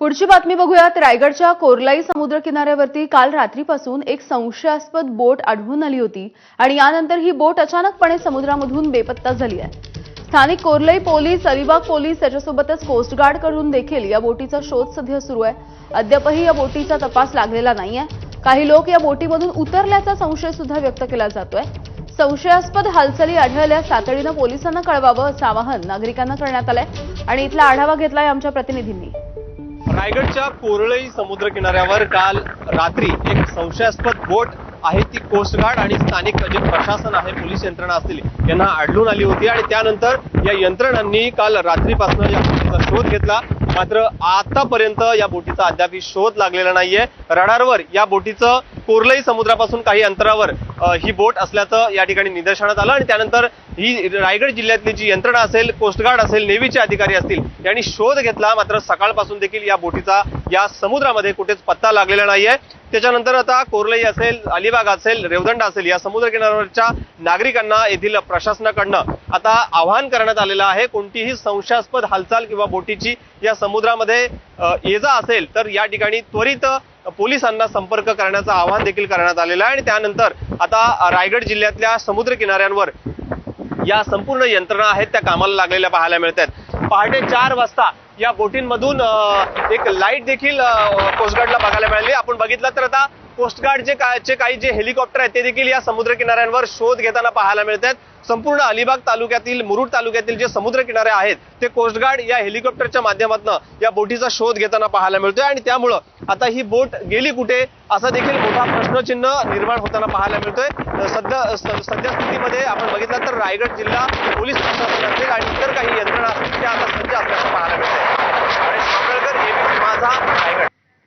पुढची बातमी बघूयात. रायगडच्या कोरलाई समुद्र किनाऱ्यावरती काल रात्रीपासून एक संशयास्पद बोट आढळून आली होती आणि यानंतर ही बोट अचानकपणे समुद्रामधून बेपत्ता झाली आहे. स्थानिक कोरलई पोलीस अलिबाग पोलीस त्याच्यासोबतच कोस्टगार्डकडून देखील या बोटीचा शोध सध्या सुरू आहे. अद्यापही या बोटीचा तपास लागलेला नाहीये. काही लोक या बोटीमधून उतरल्याचा संशय सुद्धा व्यक्त केला जातोय. संशयास्पद हालचाली आढळल्यास तातडीनं पोलिसांना कळवावं असं आवाहन नागरिकांना करण्यात आलंय आणि इथला आढावा घेतलाय आमच्या प्रतिनिधींनी. रायगडच्या कोरळई समुद्र किनाऱ्यावर काल रात्री एक संशयास्पद बोट आहे ती कोस्टगार्ड आणि स्थानिक जे प्रशासन आहे पोलीस यंत्रणा असतील यांना आढळून आली होती. आणि त्यानंतर या यंत्रणांनी काल रात्रीपासून या शोध घेतला. मात्र आतापर्यंत या बोटीचा अद्यापही शोध लागलेला नाहीये. रडारवर या बोटीचं कोरलई समुद्रापासून काही अंतरावर ही बोट असल्याचं या ठिकाणी निदर्शनात आलं आणि त्यानंतर ही रायगड जिल्ह्यातली जी यंत्रणा असेल कोस्टगार्ड असेल नेव्हीचे अधिकारी असतील यांनी शोध घेतला. मात्र सकाळपासून देखील या बोटीचा या समुद्रामध्ये कुठेच पत्ता लागलेला नाहीये. त्याच्यानंतर आता कोरलई असेल अलिबाग असेल रेवदंड असेल या समुद्र किनाऱ्यावरच्या नागरिकांना येथील प्रशासनाकडनं आता आवाहन करण्यात आलेलं आहे. कोणतीही संशयास्पद हालचाल किंवा बोटीची या समुद्रामध्ये ये जा असेल तर या ठिकाणी त्वरित पोलिसांना संपर्क करण्याचं आवाहन देखील करण्यात आलेलं आहे. आणि त्यानंतर आता रायगड जिल्ह्यातल्या समुद्र किनाऱ्यांवर या संपूर्ण यंत्रणा आहेत त्या कामाला लागलेल्या पाहायला मिळत आहेत पहाटे चार वाजता या बोटींमधून एक लाइट देखील कोस्टगार्डला बघायला मिळाली. आपण बघितलं तर आता कोस्टगार्डचे काय चे काही जे हेलिकॉप्टर आहेत ते देखील या समुद्र किनाऱ्यांवर शोध घेताना पाहायला मिळत आहेत संपूर्ण अलिबाग तालुक्यातील मुरुड तालुक्यातील जे समुद्र किनारे आहेत ते कोस्टगार्ड या हेलिकॉप्टरच्या माध्यमातून या बोटीचा शोध घेताना पाहायला मिळतोय. आणि त्यामुळं आता ही बोट गेली कुठे? असा देखील मोठा प्रश्नचिन्ह निर्माण होताना पाहायला मिळतोय. सध्या सध्या स्थितीमध्ये आपण बघितलं तर रायगड जिल्हा पोलीस प्रशासन असेल आणि इतर काही यंत्रणा त्या आता सज्ज असल्याचं पाहायला मिळतंय.